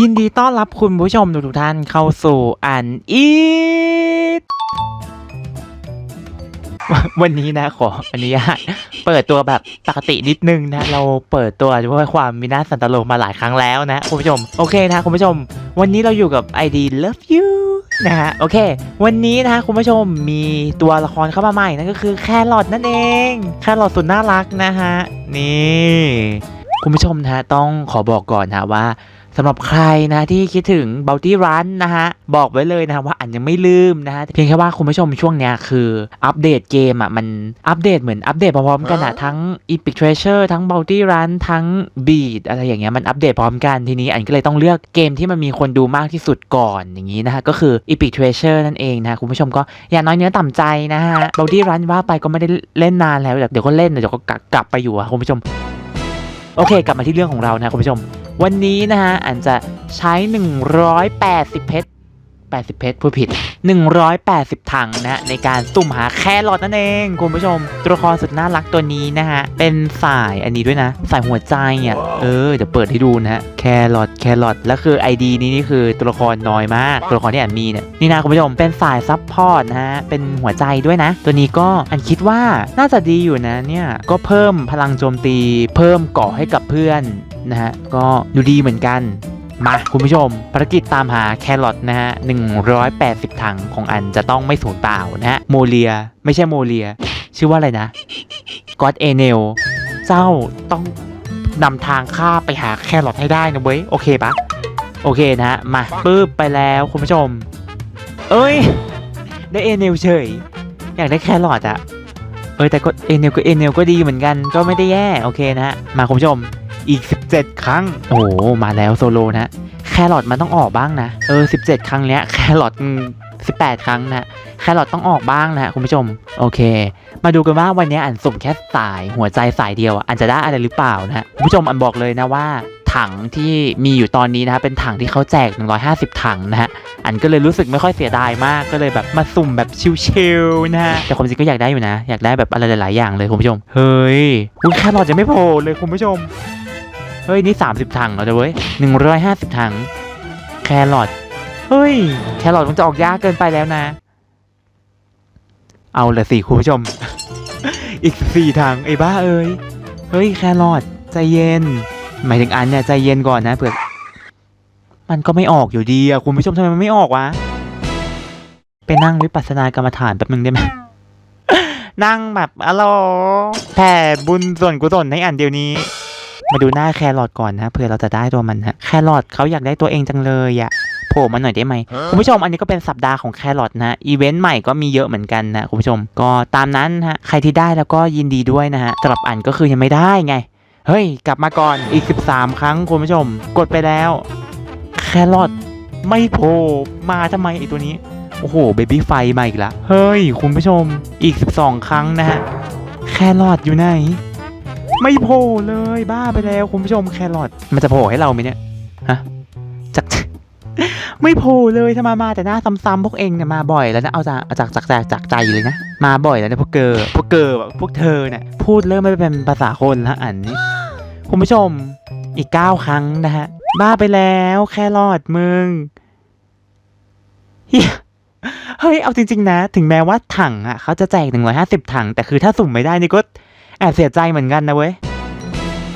ยินดีต้อนรับคุณผู้ชมทุกท่านเข้าสู่อันอีทวันนี้นะขออนุญาตเปิดตัวแบบปกตินิดนึงนะ เราเปิดตัวด้วยความมีน่าสันตโลมาหลายครั้งแล้วนะคุณผู้ชม โอเคนะคุณผู้ชม วันนี้เราอยู่กับ ID Love You นะฮะโอเค วันนี้นะฮะคุณผู้ชมมีตัวละครเข้ามาใหม่นั่นก็คือแครอทนั่นเองแครอทสุดน่ารักนะฮะนี่คุณผู้ชมนะฮะต้องขอบอกก่อนนะว่า สำหรับใครนะที่คิดถึง b o u t y Run นะฮะ บอกไว้เลยนะฮะว่าอันยังไม่ลืมนะฮะ เพียงแค่ว่าคุณผู้ชมช่วงเนี้ยคืออัปเดตเกมอะ มันอัปเดตเหมือนอัปเดตพร้อมๆกันอะ ทั้ง Epic Treasure ทั้ง b o u t y Run ทั้ง Beat อะไรอย่างเงี้ยมันอัปเดตพร้อมกันทีนี้อันก็เลยต้องเลือกเกมที่มันมีคนดูมากที่สุดก่อนอย่างนี้นะฮะ ก็คือ Epic Treasure นั่นเองนะฮะคุณผู้ชมก็อย่าน้อยเนื้อต่ำใจนะฮะ b o u t y Run ว่าไปก็ไม่ได้เล่นนานแล้วเดี๋ยวก็เล่นเดี๋ยวก็กลับไปอยู่อะคุณผู้ชมโอเค กลับมาที่เรื่องของเรานะคุณผู้ชม วันนี้นะฮะอันจะใช้ 180 เพชร 80 เพชรผู้ผิด 180 ถังนะในการสุ่มหาแครอทนั่นเอง คุณผู้ชม ตัวละครสุดน่ารักตัวนี้นะฮะ เป็นสายอันนี้ด้วยนะ สายหัวใจอะเออเดี๋ยวเปิดให้ดูนะฮะแครอทแครอทแล้วคือ ID นี้นี่คือตัวละครน้อยมาก ตัวละครที่อันมีเนี่ยนี่นะคุณผู้ชมเป็นสายซับพอร์ตนะฮะเป็นหัวใจด้วยนะ ตัวนี้ก็อันคิดว่าน่าจะดีอยู่นะเนี่ยก็เพิ่มพลังโจมตี เพิ่มเกาะให้กับเพื่อนนะฮะก็ดูดีเหมือนกัน มาคุณผู้ชมภารกิจตามหาแครอทนะฮะ 180 ถังของอันจะต้องไม่สูญเปล่านะฮะ โมเลีย ไม่ใช่โมเลีย ชื่อว่าอะไรนะก็อดเอเนลเจ้าต้องนำทางข้าไปหาแครอทให้ได้นะเว้ย โอเคปะโอเคนะฮะ มาปึ๊บไปแล้วคุณผู้ชม เอ้ย ได้เอเนลเฉย อยากได้แครอทอะเออแต่ก็เอเนลก็เอเนลก็ดีเหมือนกันก็ไม่ได้แย่ โอเคนะฮะ มาคุณผู้ชม อีก 17 ครั้ง โอ้โหมาแล้วโซโลนะ แครอทมันต้องออกบ้างนะ เออ 17 ครั้งเนี้ยแครอทอืม18 ครั้งนะแครอทต้องออกบ้างนะคุณผู้ชม โอเค มาดูกันว่าวันนี้อันสุ่มแค่สายหัวใจสายเดียวอันจะได้อะไรหรือเปล่านะคุณผู้ชมอันบอกเลยนะว่าถังที่มีอยู่ตอนนี้นะเป็นถังที่เขาแจก 150 ถังนะฮะ อันก็เลยรู้สึกไม่ค่อยเสียดายมาก ก็เลยแบบมาสุ่มแบบชิลๆนะฮะ แต่ความจริงก็อยากได้อยู่นะ อยากได้แบบอะไรหลายๆอย่างเลยคุณผู้ชม เฮ้ยแครอจะไม่โผล่เลยคุณผู้ชม เฮ้ย นี่ 30 ถังแล้วนะเว้ย150 ถัง แครอทเฮ้ย แครอทมันจะออกยากเกินไปแล้วนะ เอาละสิคุณผู้ชม อีกสี่ถังไอ้บ้าเอ้ยเฮ้ย แครอทใจเย็น หมายถึงอันเนี่ยใจเย็นก่อนนะเผื่อมันก็ไม่ออกอยู่ดีอะคุณผู้ชมทำไมมันไม่ออกวะไปนั่งวิปัสสนากรรมฐานแป๊บนึงได้ไหมนั่งแบบอะโลแผ่บุญส่วนกุศลให้อันเดียวนี้ มาดูหน้าแครอทก่อนนะเผื่อเราจะได้ตัวมันฮะแครอทเขาอยากได้ตัวเองจังเลยอะโผล่มาหน่อยได้ไหมคุณผู้ชมอันนี้ก็เป็นสัปดาห์ของแครอทนะอีเวนต์ใหม่ก็มีเยอะเหมือนกันนะคุณผู้ชม ก็ตามนั้นฮะใครที่ได้แล้วก็ยินดีด้วยนะฮะสำหรับอันก็คือยังไม่ได้ไง เฮ้ย กลับมาก่อนอีก 13 ครั้งคุณผู้ชม กดไปแล้ว แครอทไม่โผล่มาทำไมไอตัวนี้ โอ้โหเบบี้ไฟมาอีกแล้วเฮ้ย คุณผู้ชมอีก 12 ครั้งนะฮะแครอทอยู่ไหน ไม่โผล่เลยบ้าไปแล้วคุณผู้ชมแครอทมันจะโผล่ให้เราไหมเนี่ยฮะจักไม่โผล่เลยถ้ามามาแต่หน้าซ้ำๆพวกเองเนี่ยมาบ่อยแล้วนะเอาจากเอาจากจากจากจากใจเลยนะมาบ่อยแล้วนะพวกเกอร์พวกเกอร์แบบพวกเธอเนี่ยพูดเริ่มไม่เป็นภาษาคนละอันนี้คุณผู้ชมอีก 9 ครั้งนะฮะ บ้าไปแล้วแครอทมึงเฮียเฮ้ย เอาจริง ๆ นะ ถึงแม้ว่าถังอะ เขาจะแจก 150 ถัง แต่คือถ้าสุ่มไม่ได้นี่ก็ แอบเสียใจเหมือนกันนะเว้ย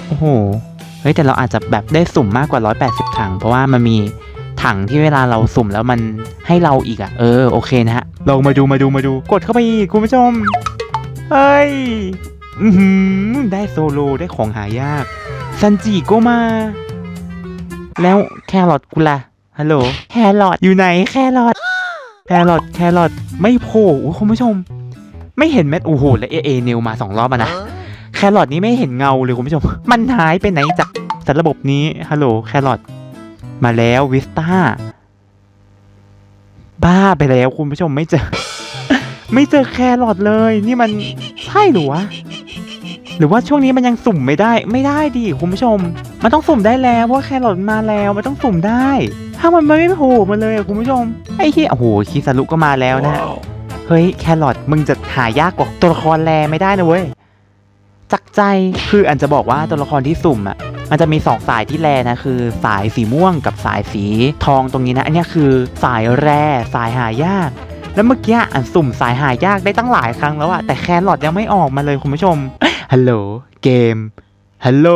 โอ้โห เฮ้ยแต่เราอาจจะแบบได้สุ่มมากกว่า 180 ถัง เพราะว่ามันมีถังที่เวลาเราสุ่มแล้วมันให้เราอีกอะ่ะ เออโอเคนะฮะลองมาดูมาดูมาดู กดเข้าไปอีกคุณผู้ชม เฮ้ย อือหือได้โซโลได้ของหายาก ซันจิก็มา แล้วแครอทกูล่ะฮัลโหล แครอทอยู่ไหนแครอทแครอทแครอทไม่โผล่อุ๊ยคุณผู้ชม ไม่เห็นแมทโอ้โหแล้วเอเอเนลมาสองรอบอะนะแครอทนี้ไม่เห็นเงาเลยคุณผู้ชม มันหายไปไหนจากสารระบบนี้ฮัลโหลแครอทมาแล้ววิสตาบ้าไปแล้วคุณผู้ชมไม่เจอ ไม่เจอแครอทเลย นี่มันใช่หรือวะหรือว่าช่วงนี้มันยังสุ่มไม่ได้ไม่ได้ดิคุณผู้ชม มันต้องสุ่มได้แล้วเพราะว่าแครอทมาแล้วมันต้องสุ่มได้ ถ้ามันไม่โผล่มาเลยอะคุณผู้ชมไอ้เหี้ยโอ้โหคิสารุก็มาแล้วนะเฮ้ยแครอทมึงจะหายากกว่าตัวละครแลไม่ได้นะเว้ย จักใจ คืออันจะบอกว่าตัวละครที่สุ่มอะมมันจะมีสองสายที่แรนะคือ สายสีม่วงกับสายสีทองตรงนี้นะ อันเนี้ยคือสายแร่สายหายาก แล้วเมื่อกี้อันสุ่มสายหายากได้ตั้งหลายครั้งแล้วอะแต่แครอทยังไม่ออกมาเลยคุณผู้ชมฮัลโหลเกมฮัลโหล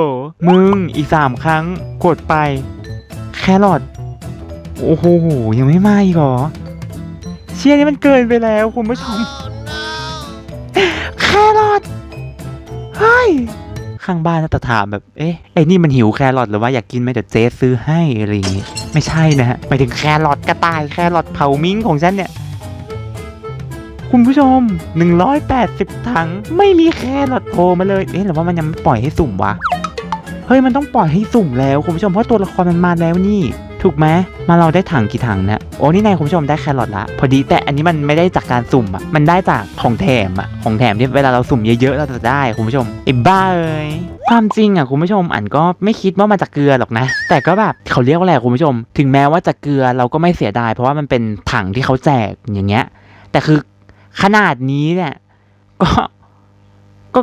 มึงอีกสามครั้งกดไป แครอทโอ้โหยังไม่มาอีกเหรอ เชี่ยนี่มันเกินไปแล้วคุณผู้ชมแครอท เฮ้ยข้างบ้านน่าจะถามแบบ เอ๊ะ ไอ้นี่มันหิวแครอทหรือว่าอยากกินไหมเดี๋ยวเจ๊ซื้อให้อะไรอย่างงี้ ไม่ใช่นะฮะหมายถึงแครอทกระต่ายแครอทเผามิ้งของฉันเนี่ย คุณผู้ชม 180 ถัง ไม่มีแครอทโผล่มาเลย เอ๊ะหรือว่ามันยังไม่ปล่อยให้สุ่มวะ เฮ้ย มันต้องปล่อยให้สุ่มแล้วคุณผู้ชม เพราะตัวละครมันมาแล้วนี่ ถูกไหมมาเราได้ถังกี่ถังนะโอ้นี่นายคุณผู้ชมได้แครอทละ พอดีแต่อันนี้มันไม่ได้จากการสุ่มอะมันได้จากของแถมอะของแถมที่เวลาเราสุ่มเยอะๆเราจะได้คุณผู้ชมไอ้บ้าเอ้ยความจริงอะคุณผู้ชมอันก็ไม่คิดว่ามันจะเกลือหรอกนะ แต่ก็แบบเขาเรียกว่าอะไรคุณผู้ชม ถึงแม้ว่าจะเกลือเราก็ไม่เสียดาย เพราะว่ามันเป็นถังที่เขาแจกอย่างเงี้ย แต่คือขนาดนี้เนี่ยก็ก็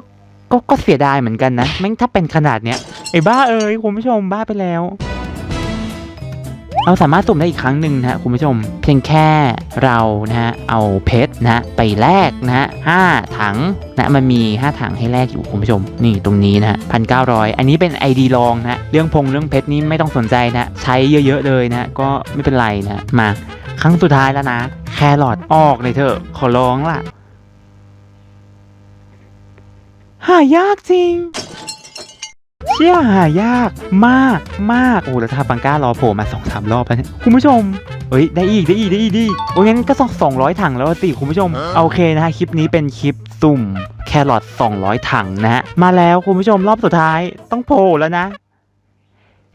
ก็ก็เสียดายเหมือนกันนะแม่งถ้าเป็นขนาดเนี้ยไอ้บ้าเอ้ยคุณผู้ชมบ้าไปแล้ว เราสามารถสุ่มได้อีกครั้งหนึ่งนะฮะคุณผู้ชม เพียงแค่เรานะฮะเอาเพชรนะฮะไปแลกนะฮะห้าถังนะมันมี 5 ถังให้แลกอยู่คุณผู้ชม นี่ตรงนี้นะฮะพันเก้าร้อยอันนี้เป็น ID ลองนะฮะเรื่องพงเรื่องเพชรนี้ไม่ต้องสนใจนะใช้เยอะๆเลยนะก็ไม่เป็นไรนะมาครั้งสุดท้ายแล้วนะ แครอทออกเลยเถอะขอร้องล่ะ หายากจริง เชี่ยหายากมากมากโอ้แล้วทาปังก้ารอโผล่มาสองสามรอบแล้วเนี่ยคุณผู้ชมเฮ้ยได้อีกได้อีกได้อีกได้อีกโอ้ยงั้นก็สองสองร้อยถังแล้วสิคุณผู้ชมโอเคนะฮะคลิปนี้เป็นคลิปสุ่มแครอท200ถังนะฮะมาแล้วคุณผู้ชมรอบสุดท้ายต้องโผล่แล้วนะ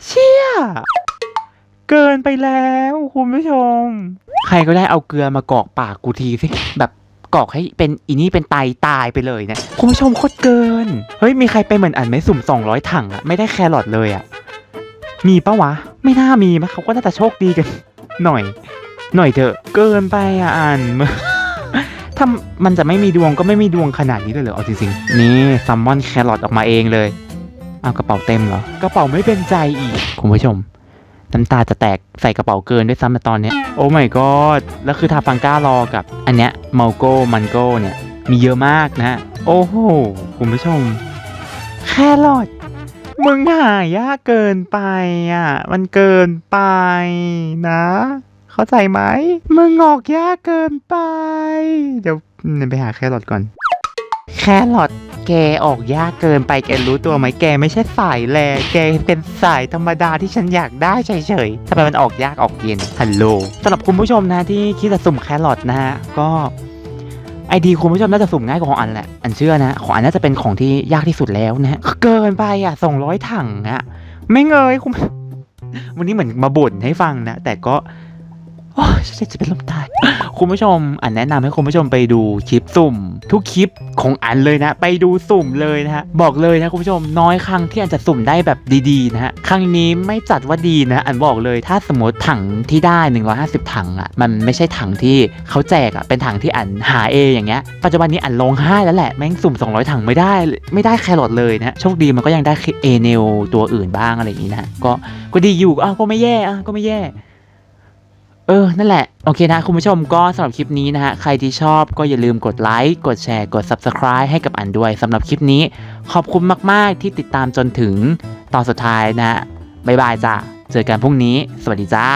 เชี่ยเกินไปแล้วคุณผู้ชม ใครก็ได้เอาเกลือมากรอกปากกูทีสิแบบ กรอกให้เป็นอีนี่เป็นไตตายไปเลยเนะคุณผู้ชมโคตรเกิน เฮ้ยมีใครไปเหมือนอันไหม่สุ่ม 200 ถังอะไม่ได้แครอทเลยอะมีปะวะ ไม่น่ามีมั้ยเขาก็น่าจะโชคดีกัน หน่อย หน่อยเถอะ เกินไปอะอันถ้ามันจะไม่มีดวงก็ไม่มีดวงขนาดนี้เลยเหรอเอาจริงๆนี่ซัมมอนแครอทออกมาเองเลยเอากระเป๋าเต็มเหรอกระเป๋าไม่เป็นใจอีกคุณผู้ชม น้ำตาจะแตกใส่กระเป๋าเกินด้วยซ้ำในตอนเนี้ยโอ้ my god แล้วคือทาฟังก้ารอกับอันเนี้ยมัลโก้มันโก้เนี่ย มีเยอะมากนะ โอ้โห คุณผู้ชม แครอทมึงหายากเกินไปอะ มันเกินไปนะ เข้าใจไหม มึงออกยากเกินไป เดี๋ยวไปหาแครอทก่อน แครอท แกออกยากเกินไปแกรู้ตัวไหมแกไม่ใช่สายแลแกเป็นสายธรรมดาที่ฉันอยากได้เฉยๆทำไมมันออกยากออกเย็นฮัลโหลสำหรับคุณผู้ชมนะที่คิดจะสุ่มแครอทนะฮะก็ไอดีคุณผู้ชมน่าจะสุ่มง่ายกว่าของอันแหละ อันเชื่อนะ ของอันน่าจะเป็นของที่ยากที่สุดแล้วนะฮะเกินไปอะสองร้อยถังอะ ไม่เงยคุณ วันนี้เหมือนมาบ่นให้ฟังนะ แต่ก็ โอ้ยฉันจะเป็นลมตาย คุณผู้ชมอันแนะนำให้คุณผู้ชมไปดูคลิปสุ่ม ทุกคลิปของอันเลยนะ ไปดูสุ่มเลยนะฮะบอกเลยนะคุณผู้ชมน้อยครั้งที่อันจะสุ่มได้แบบดีๆนะฮะครั้งนี้ไม่จัดว่าดีนะอันบอกเลยถ้าสมมติถังที่ได้ 150 ถังอะมันไม่ใช่ถังที่เขาแจกอะเป็นถังที่อันหาเองอย่างเงี้ยปัจจุบันนี้อันลงห้แล้วแหละแม่งสุ่ม 200 ถังไม่ได้ไม่ได้แครอทเลยนะโชคดีมันก็ยังได้เอเนลตัวอื่นบ้างอะไรอย่างงี้นะก็ก็ดีอยู่อ้าวก็ไม่แย่อะก็ไม่แย่ เออ นั่นแหละ โอเคนะคุณผู้ชมก็สำหรับคลิปนี้นะฮะ ใครที่ชอบก็อย่าลืมกดไลค์ กดแชร์ กด Subscribe ให้กับอันด้วยสำหรับคลิปนี้ ขอบคุณมาก ๆ ที่ติดตามจนถึงตอนสุดท้ายนะฮะบ๊ายบายจ้ะเจอกันพรุ่งนี้ สวัสดีจ้า